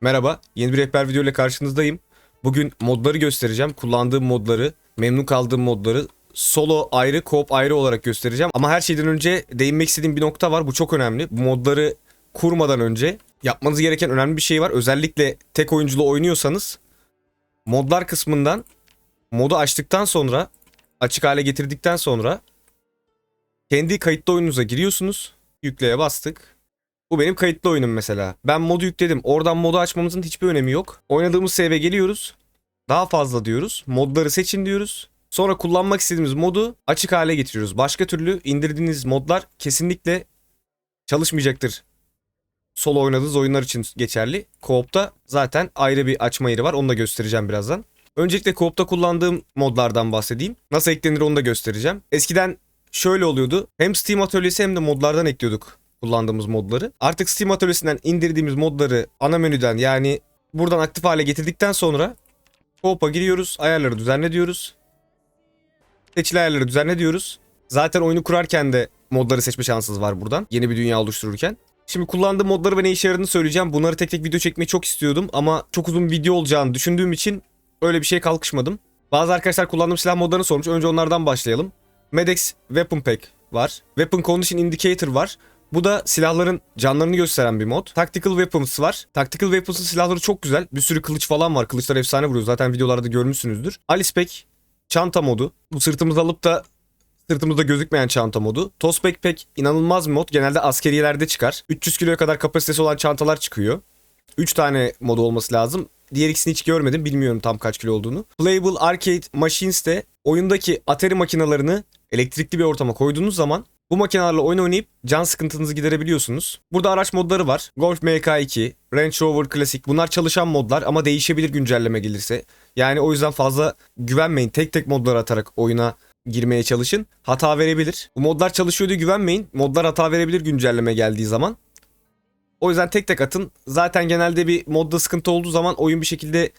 Merhaba, yeni bir rehber video ile karşınızdayım. Bugün modları göstereceğim. Kullandığım modları, memnun kaldığım modları solo ayrı, co-op ayrı olarak göstereceğim. Ama her şeyden önce değinmek istediğim bir nokta var. Bu çok önemli. Bu modları kurmadan önce yapmanız gereken önemli bir şey var. Özellikle tek oyunculu oynuyorsanız modlar kısmından modu açtıktan sonra açık hale getirdikten sonra kendi kayıtlı oyununuza giriyorsunuz. Yükleye bastık. Bu benim kayıtlı oyunum mesela. Ben modu yükledim. Oradan modu açmamızın hiçbir önemi yok. Oynadığımız save'e geliyoruz. Daha fazla diyoruz. Modları seçin diyoruz. Sonra kullanmak istediğimiz modu açık hale getiriyoruz. Başka türlü indirdiğiniz modlar kesinlikle çalışmayacaktır. Solo oynadığınız oyunlar için geçerli. Co-op'ta zaten ayrı bir açma yeri var. Onu da göstereceğim birazdan. Öncelikle co-op'ta kullandığım modlardan bahsedeyim. Nasıl eklenir onu da göstereceğim. Eskiden şöyle oluyordu. Hem Steam atölyesi hem de modlardan ekliyorduk kullandığımız modları. Artık Steam atölyesinden indirdiğimiz modları ana menüden yani buradan aktif hale getirdikten sonra co-op'a giriyoruz. Ayarları düzenle diyoruz. Seçili ayarları düzenle diyoruz. Zaten oyunu kurarken de modları seçme şansınız var buradan. Yeni bir dünya oluştururken. Şimdi kullandığım modları ve ne işe yaradığını söyleyeceğim. Bunları tek tek video çekmeyi çok istiyordum ama çok uzun bir video olacağını düşündüğüm için öyle bir şeye kalkışmadım. Bazı arkadaşlar kullandığım silah modlarını sormuş. Önce onlardan başlayalım. Medex Weapon Pack var. Weapon Condition Indicator var. Bu da silahların canlarını gösteren bir mod. Tactical Weapons var. Tactical Weapons'ın silahları çok güzel. Bir sürü kılıç falan var. Kılıçlar efsane vuruyor. Zaten videolarda görmüşsünüzdür. Alice Pack çanta modu. Bu sırtımıza alıp da sırtımızda gözükmeyen çanta modu. Toss Backpack inanılmaz bir mod. Genelde askeriyelerde çıkar. 300 kiloya kadar kapasitesi olan çantalar çıkıyor. 3 tane modu olması lazım. Diğer ikisini hiç görmedim. Bilmiyorum tam kaç kilo olduğunu. Playable Arcade Machines de oyundaki Atari makinalarını elektrikli bir ortama koyduğunuz zaman bu makinelerle oyun oynayıp can sıkıntınızı giderebiliyorsunuz. Burada araç modları var. Golf MK2, Range Rover Classic bunlar çalışan modlar ama değişebilir güncelleme gelirse. Yani o yüzden fazla güvenmeyin. Tek tek modları atarak oyuna girmeye çalışın. Hata verebilir. Bu modlar çalışıyor diye güvenmeyin. Modlar hata verebilir güncelleme geldiği zaman. O yüzden tek tek atın. Zaten genelde bir modda sıkıntı olduğu zaman oyun bir şekilde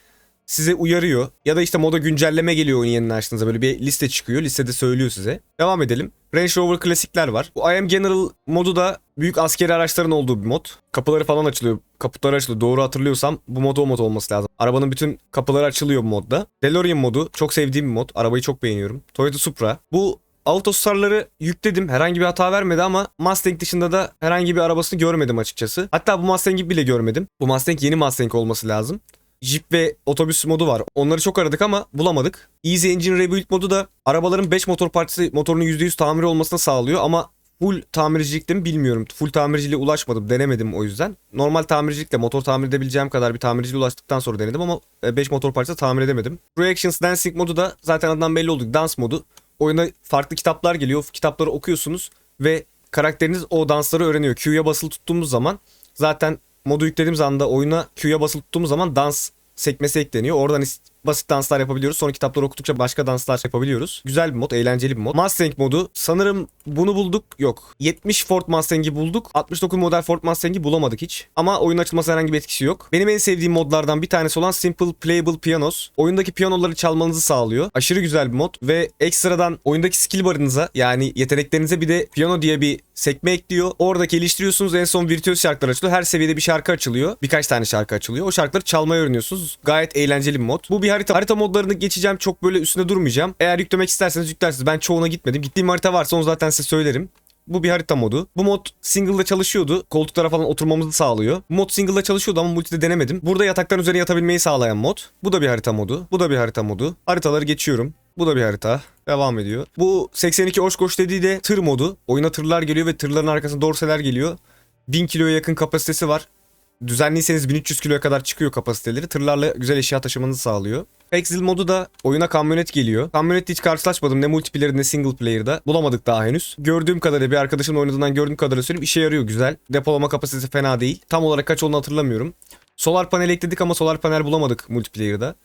size uyarıyor. Ya da işte moda güncelleme geliyor oyunu yeniden açtığınızda böyle bir liste çıkıyor. Listede söylüyor size. Devam edelim. Range Rover klasikler var. Bu I Am General modu da büyük askeri araçların olduğu bir mod. Kapıları falan açılıyor. Kaputları açılıyor. Doğru hatırlıyorsam bu mod o mod olması lazım. Arabanın bütün kapıları açılıyor bu modda. DeLorean modu çok sevdiğim bir mod. Arabayı çok beğeniyorum. Toyota Supra. Bu Autostar'ları yükledim. Herhangi bir hata vermedi ama Mustang dışında da herhangi bir arabasını görmedim açıkçası. Hatta bu Mustang'i bile görmedim. Bu Mustang yeni Mustang olması lazım. Jeep ve otobüs modu var. Onları çok aradık ama bulamadık. Easy Engine Rebuild modu da arabaların 5 motor partisi motorunun %100 tamiri olmasını sağlıyor ama full tamircilikte mi bilmiyorum. Full tamirciliğe ulaşmadım. Denemedim o yüzden. Normal tamircilikle motor tamir edebileceğim kadar bir tamirciliğe ulaştıktan sonra denedim ama 5 motor parçası tamir edemedim. Reactions Dancing modu da zaten adından belli oldu. Dans modu. Oyuna farklı kitaplar geliyor. Kitapları okuyorsunuz ve karakteriniz o dansları öğreniyor. Q'ya basılı tuttuğumuz zaman zaten modu yüklediğimiz anda oyuna Q'ya basılı tuttuğumuz zaman dans sekmesi ekleniyor. Oradan basit danslar yapabiliyoruz. Sonra kitapları okudukça başka danslar yapabiliyoruz. Güzel bir mod, eğlenceli bir mod. Mustang modu. Sanırım bunu bulduk. Yok. 70 Ford Mustang'i bulduk. 69 model Ford Mustang'i bulamadık hiç. Ama oyun açılması herhangi bir etkisi yok. Benim en sevdiğim modlardan bir tanesi olan Simple Playable Pianos. Oyundaki piyanoları çalmanızı sağlıyor. Aşırı güzel bir mod ve ekstradan oyundaki skill barınıza yani yeteneklerinize bir de piyano diye bir sekme ekliyor. Orada geliştiriyorsunuz. En son virtüöz şarkılar açılıyor. Her seviyede bir şarkı açılıyor. Birkaç tane şarkı açılıyor. O şarkıları çalmayı öğreniyorsunuz. Gayet eğlenceli bir mod. Bu bir harita. Harita modlarını geçeceğim. Çok böyle üstüne durmayacağım. Eğer yüklemek isterseniz yüklersiniz. Ben çoğuna gitmedim. Gittiğim harita varsa onu zaten size söylerim. Bu bir harita modu. Bu mod single'da çalışıyordu. Koltuklara falan oturmamızı sağlıyor. Bu mod single'da çalışıyordu ama multide denemedim. Burada yataktan üzerine yatabilmeyi sağlayan mod. Bu da bir harita modu. Bu da bir harita modu. Haritaları geçiyorum. Bu da bir harita. Devam ediyor. Bu 82 Oshkosh dediği de tır modu. Oyuna tırlar geliyor ve tırların arkasında dorseler geliyor. 1000 kiloya yakın kapasitesi var. Düzenliyseniz 1300 kiloya kadar çıkıyor kapasiteleri. Tırlarla güzel eşya taşımanızı sağlıyor. Exil modu da oyuna kamyonet geliyor. Kamyonetle hiç karşılaşmadım ne multiplayer ne single player'da. Bulamadık daha henüz. Gördüğüm kadarıyla bir arkadaşımın oynadığından gördüğüm kadarıyla söyleyeyim işe yarıyor güzel. Depolama kapasitesi fena değil. Tam olarak kaç olduğunu hatırlamıyorum. Solar panel ekledik ama solar panel bulamadık multiplayer'da.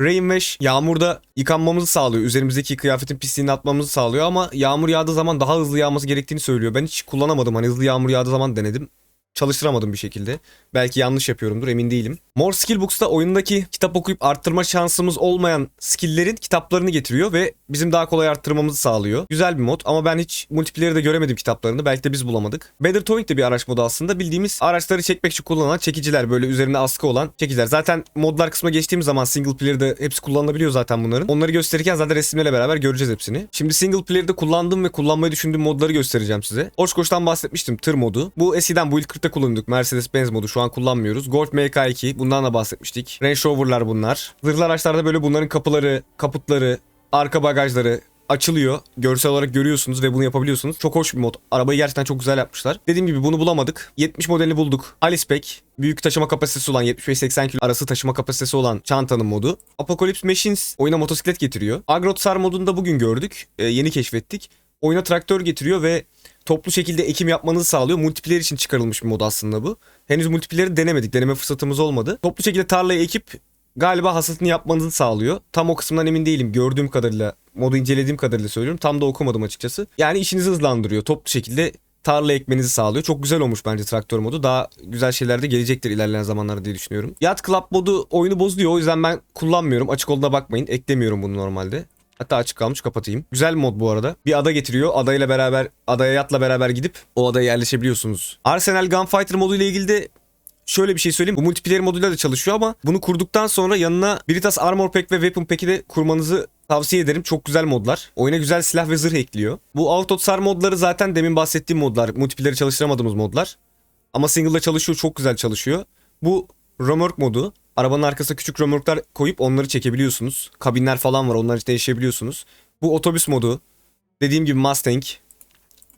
Rain Mesh yağmurda yıkanmamızı sağlıyor. Üzerimizdeki kıyafetin pisliğini atmamızı sağlıyor ama yağmur yağdığı zaman daha hızlı yağması gerektiğini söylüyor. Ben hiç kullanamadım. Hani hızlı yağmur yağdığı zaman denedim. Çalıştıramadım bir şekilde. Belki yanlış yapıyorumdur emin değilim. More Skill Books'ta oyundaki kitap okuyup arttırma şansımız olmayan skill'lerin kitaplarını getiriyor ve bizim daha kolay arttırmamızı sağlıyor. Güzel bir mod ama ben hiç multiplayer'ı da göremedim kitaplarını. Belki de biz bulamadık. Better Towing de bir araç modu aslında. Bildiğimiz araçları çekmek için kullanılan çekiciler. Böyle üzerinde askı olan çekiciler. Zaten modlar kısmına geçtiğimiz zaman single player'da hepsi kullanılabiliyor zaten bunların. Onları gösterirken zaten resimlerle beraber göreceğiz hepsini. Şimdi single player'da kullandığım ve kullanmayı düşündüğüm modları göstereceğim size. Oshkosh'tan bahsetmiştim. Tır modu. Bu eskiden bu ilk 40'ta kullanıyorduk. Mercedes-Benz modu. Şu an kullanmıyoruz. Golf MK2. Bundan da bahsetmiştik. Range Rover'lar bunlar. Zırhlı araçlarda böyle bunların kapıları, kaputları, arka bagajları açılıyor. Görsel olarak görüyorsunuz ve bunu yapabiliyorsunuz. Çok hoş bir mod. Arabayı gerçekten çok güzel yapmışlar. Dediğim gibi bunu bulamadık. 70 modelini bulduk. Alispec. Büyük taşıma kapasitesi olan 75-80 kilo arası taşıma kapasitesi olan çantanın modu. Apocalypse Machines oyuna motosiklet getiriyor. Agrotsar modunu da bugün gördük. Ee, yeni keşfettik. Oyuna traktör getiriyor ve toplu şekilde ekim yapmanızı sağlıyor. Multiplayer için çıkarılmış bir mod aslında bu. Henüz multiplayer'ı denemedik. Deneme fırsatımız olmadı. Toplu şekilde tarlayı ekip galiba hasatını yapmanızı sağlıyor. Tam o kısımdan emin değilim. Gördüğüm kadarıyla, modu incelediğim kadarıyla söylüyorum. Tam da okumadım açıkçası. Yani işinizi hızlandırıyor. Toplu şekilde tarla ekmenizi sağlıyor. Çok güzel olmuş bence traktör modu. Daha güzel şeyler de gelecektir ilerleyen zamanlarda diye düşünüyorum. Yacht Club modu oyunu bozuyor. O yüzden ben kullanmıyorum. Açık olduğuna bakmayın. Eklemiyorum bunu normalde. Hatta açık kalmış kapatayım. Güzel mod bu arada. Bir ada getiriyor. Adayla beraber, adaya yatla beraber gidip o adaya yerleşebiliyorsunuz. Arsenal Gunfighter modu ile ilgili de şöyle bir şey söyleyeyim. Bu multiplayer moduyla da çalışıyor ama bunu kurduktan sonra yanına Britas Armor Pack ve Weapon Pack'i de kurmanızı tavsiye ederim. Çok güzel modlar. Oyuna güzel silah ve zırh ekliyor. Bu Autotsar modları zaten demin bahsettiğim modlar. Multiplayer'i çalıştıramadığımız modlar. Ama single'da çalışıyor. Çok güzel çalışıyor. Bu Romork modu. Arabanın arkasına küçük romorklar koyup onları çekebiliyorsunuz. Kabinler falan var. Onları değişebiliyorsunuz. Bu otobüs modu. Dediğim gibi Mustang.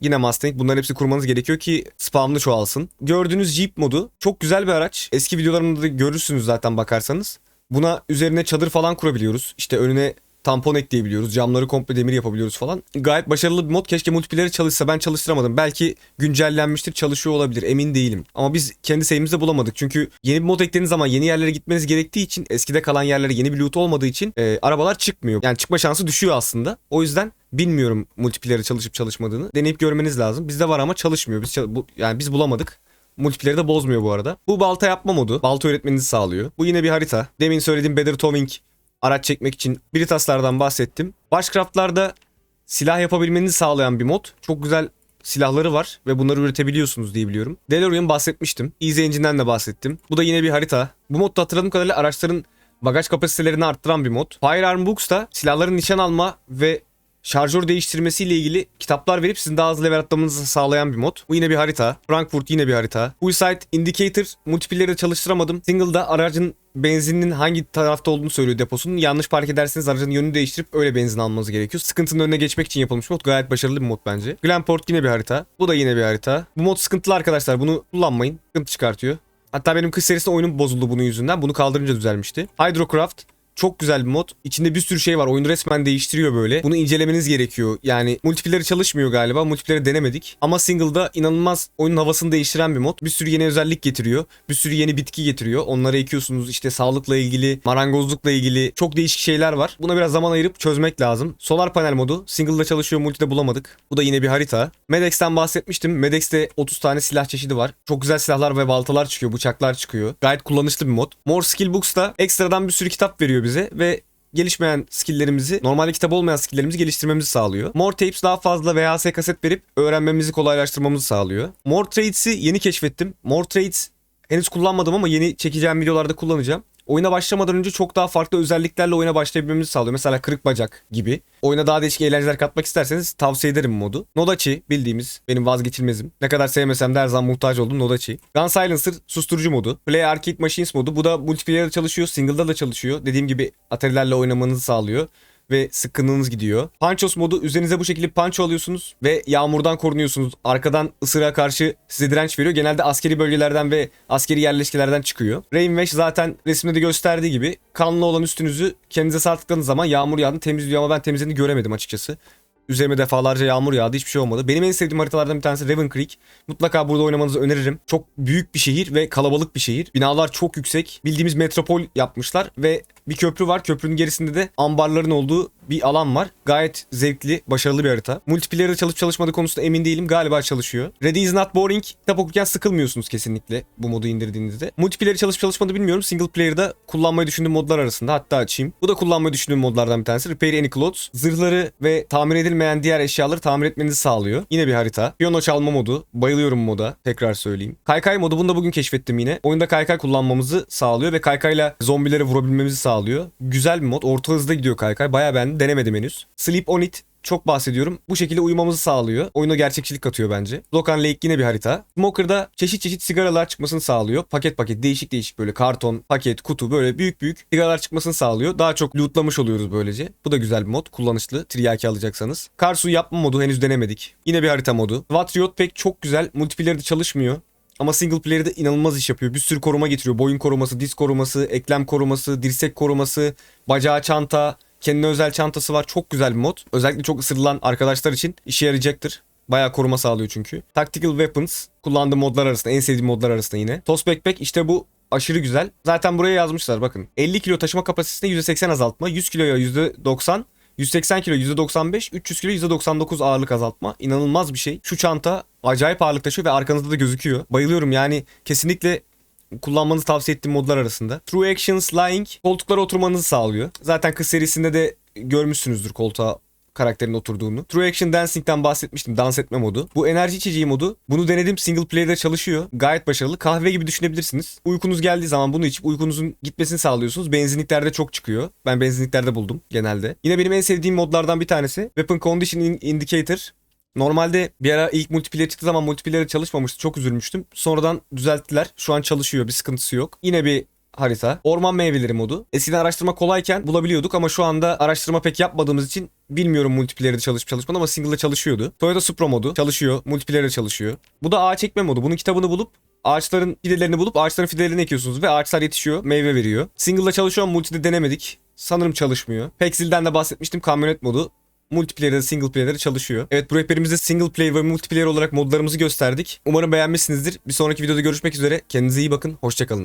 Yine Mustang. Bunların hepsi kurmanız gerekiyor ki spamlı çoğalsın. Gördüğünüz Jeep modu çok güzel bir araç. Eski videolarımda da görürsünüz zaten bakarsanız. Buna üzerine çadır falan kurabiliyoruz. İşte önüne tampon ekleyebiliyoruz. Camları komple demir yapabiliyoruz falan. Gayet başarılı bir mod. Keşke multiplayer çalışsa. Ben çalıştıramadım. Belki güncellenmiştir, çalışıyor olabilir. Emin değilim. Ama biz kendi sayımızda bulamadık. Çünkü yeni bir mod eklediğiniz zaman yeni yerlere gitmeniz gerektiği için eskide kalan yerlere yeni bir loot olmadığı için e, arabalar çıkmıyor. Yani çıkma şansı düşüyor aslında. O yüzden bilmiyorum multiplayer'ı çalışıp çalışmadığını. Deneyip görmeniz lazım. Bizde var ama çalışmıyor. Biz yani biz bulamadık. Multiplayer'ı da bozmuyor bu arada. Bu balta yapma modu. Balta öğretmenizi sağlıyor. Bu yine bir harita. Demin söylediğim Better Towing araç çekmek için Britas'lardan bahsettim. Başcraft'larda silah yapabilmenizi sağlayan bir mod. Çok güzel silahları var ve bunları üretebiliyorsunuz diye biliyorum. DeLorean bahsetmiştim. Easy Engine'den de bahsettim. Bu da yine bir harita. Bu modda hatırladığım kadarıyla araçların bagaj kapasitelerini arttıran bir mod. Firearm Books da silahların nişan alma ve şarjör değiştirmesiyle ilgili kitaplar verip sizin daha hızlı level atlamanızı sağlayan bir mod. Bu yine bir harita. Frankfurt yine bir harita. Full Indicator multiplayer'de çalıştıramadım. Single'da aracın benzininin hangi tarafta olduğunu söylüyor deposunun. Yanlış park ederseniz aracın yönünü değiştirip öyle benzin almanız gerekiyor. Sıkıntının önüne geçmek için yapılmış mod. Gayet başarılı bir mod bence. Glenport yine bir harita. Bu da yine bir harita. Bu mod sıkıntılı arkadaşlar. Bunu kullanmayın. Sıkıntı çıkartıyor. Hatta benim kış serisinde oyunum bozuldu bunun yüzünden. Bunu kaldırınca düzelmişti. Hydrocraft çok güzel bir mod. İçinde bir sürü şey var. Oyunu resmen değiştiriyor böyle. Bunu incelemenіз gerekiyor. Yani multiplayer çalışmıyor galiba. Multiplayer denemedik. Ama single'da inanılmaz oyunun havasını değiştiren bir mod. Bir sürü yeni özellik getiriyor. Bir sürü yeni bitki getiriyor. Onları ekiyorsunuz. İşte sağlıkla ilgili, marangozlukla ilgili çok değişik şeyler var. Buna biraz zaman ayırıp çözmek lazım. Solar panel modu. Single'da çalışıyor. Multide bulamadık. Bu da yine bir harita. Medex'ten bahsetmiştim. Medex'te 30 tane silah çeşidi var. Çok güzel silahlar ve baltalar çıkıyor. Bıçaklar çıkıyor. Gayet kullanışlı bir mod. More Skill Books'ta ekstradan bir sürü kitap veriyor bize ve gelişmeyen skilllerimizi, normalde kitap olmayan skilllerimizi geliştirmemizi sağlıyor. More Tapes daha fazla VHS kaset verip öğrenmemizi kolaylaştırmamızı sağlıyor. More Trades'i yeni keşfettim. More Trades henüz kullanmadım ama yeni çekeceğim videolarda kullanacağım. Oyuna başlamadan önce çok daha farklı özelliklerle oyuna başlayabilmemizi sağlıyor. Mesela kırık bacak gibi. Oyuna daha değişik eğlenceler katmak isterseniz tavsiye ederim modu. Nodachi bildiğimiz benim vazgeçilmezim. Ne kadar sevmesem de her zaman muhtaç olduğum Nodachi. Gun Silencer susturucu modu. Play Arcade Machines modu. Bu da multiplayer'da çalışıyor. Single'da da çalışıyor. Dediğim gibi atarilerle oynamanızı sağlıyor ve sıkkınlığınız gidiyor. Panchos modu üzerinize bu şekilde panço alıyorsunuz ve yağmurdan korunuyorsunuz. Arkadan ısıra karşı size direnç veriyor. Genelde askeri bölgelerden ve askeri yerleşkelerden çıkıyor. Rain Wash zaten resimde de gösterdiği gibi kanlı olan üstünüzü kendinize sartıkladığınız zaman yağmur yağını temizliyor ama ben temizlediğini göremedim açıkçası. Üzerime defalarca yağmur yağdı hiçbir şey olmadı. Benim en sevdiğim haritalardan bir tanesi Raven Creek. Mutlaka burada oynamanızı öneririm. Çok büyük bir şehir ve kalabalık bir şehir. Binalar çok yüksek. Bildiğimiz metropol yapmışlar ve bir köprü var. Köprünün gerisinde de ambarların olduğu bir alan var. Gayet zevkli, başarılı bir harita. Multiplayer'da çalışıp çalışmadığı konusunda emin değilim. Galiba çalışıyor. Ready is not boring. Kitap okurken sıkılmıyorsunuz kesinlikle bu modu indirdiğinizde. Multiplayer'ı çalışıp çalışmadığını bilmiyorum. Single player'da kullanmayı düşündüğüm modlar arasında. Hatta açayım. Bu da kullanmayı düşündüğüm modlardan bir tanesi. Repair any clothes. Zırhları ve tamir edilmeyen diğer eşyaları tamir etmenizi sağlıyor. Yine bir harita. Piyano çalma modu. Bayılıyorum moda. Tekrar söyleyeyim. Kaykay modu bunu da bugün keşfettim yine. Oyunda kaykay kullanmamızı sağlıyor ve kaykayla zombilere vurabilmemizi sağlıyor. Güzel bir mod. Orta hızda gidiyor kaykay. Bayağı Denemedim henüz. Sleep on it çok bahsediyorum. Bu şekilde uyumamızı sağlıyor. Oyuna gerçekçilik katıyor bence. Locan Lake yine bir harita. Smoker'da çeşit çeşit sigaralar çıkmasını sağlıyor. Paket paket değişik değişik böyle karton, paket, kutu böyle büyük büyük sigaralar çıkmasını sağlıyor. Daha çok lootlamış oluyoruz böylece. Bu da güzel bir mod. Kullanışlı. Tiryaki alacaksanız. Kar suyu yapma modu henüz denemedik. Yine bir harita modu. Watriot pek çok güzel. Multiplayer'de çalışmıyor. Ama single player'de inanılmaz iş yapıyor. Bir sürü koruma getiriyor. Boyun koruması, diz koruması, eklem koruması, dirsek koruması, bacağı çanta, kendine özel çantası var. Çok güzel bir mod. Özellikle çok ısırılan arkadaşlar için işe yarayacaktır. Bayağı koruma sağlıyor çünkü. Tactical Weapons kullandığım modlar arasında en sevdiğim modlar arasında yine. Toss Backpack işte bu aşırı güzel. Zaten buraya yazmışlar bakın. 50 kilo taşıma kapasitesinde %80 azaltma. 100 kiloya %90. 180 kilo %95, 300 kilo %99 ağırlık azaltma. İnanılmaz bir şey. Şu çanta acayip ağırlık taşıyor ve arkanızda da gözüküyor. Bayılıyorum yani kesinlikle kullanmanızı tavsiye ettiğim modlar arasında. True Actions Lying koltuklara oturmanızı sağlıyor. Zaten kız serisinde de görmüşsünüzdür koltuğa karakterin oturduğunu. True Action Dancing'den bahsetmiştim. Dans etme modu. Bu enerji içeceği modu. Bunu denedim. Single player'de çalışıyor. Gayet başarılı. Kahve gibi düşünebilirsiniz. Uykunuz geldiği zaman bunu içip uykunuzun gitmesini sağlıyorsunuz. Benzinliklerde çok çıkıyor. Ben benzinliklerde buldum genelde. Yine benim en sevdiğim modlardan bir tanesi. Weapon Condition Indicator. Normalde bir ara ilk multiplayer çıktığı zaman multiplayer çalışmamıştı. Çok üzülmüştüm. Sonradan düzelttiler. Şu an çalışıyor. Bir sıkıntısı yok. Yine bir harita. Orman meyveleri modu. Eskiden araştırma kolayken bulabiliyorduk ama şu anda araştırma pek yapmadığımız için bilmiyorum multiplayer'de çalışıp çalışmadı ama single'da çalışıyordu. Toyota Supra modu çalışıyor. Multiplayer'de çalışıyor. Bu da ağaç ekme modu. Bunun kitabını bulup ağaçların fidelerini bulup ağaçların fidelerini ekiyorsunuz ve ağaçlar yetişiyor, meyve veriyor. Single'da çalışıyor ama multide denemedik. Sanırım çalışmıyor. Pexil'den de bahsetmiştim kamyonet modu. Multiplayer'de single player'de çalışıyor. Evet bu rehberimizde single player ve multiplayer olarak modlarımızı gösterdik. Umarım beğenmişsinizdir. Bir sonraki videoda görüşmek üzere. Kendinize iyi bakın. Hoşçakalın.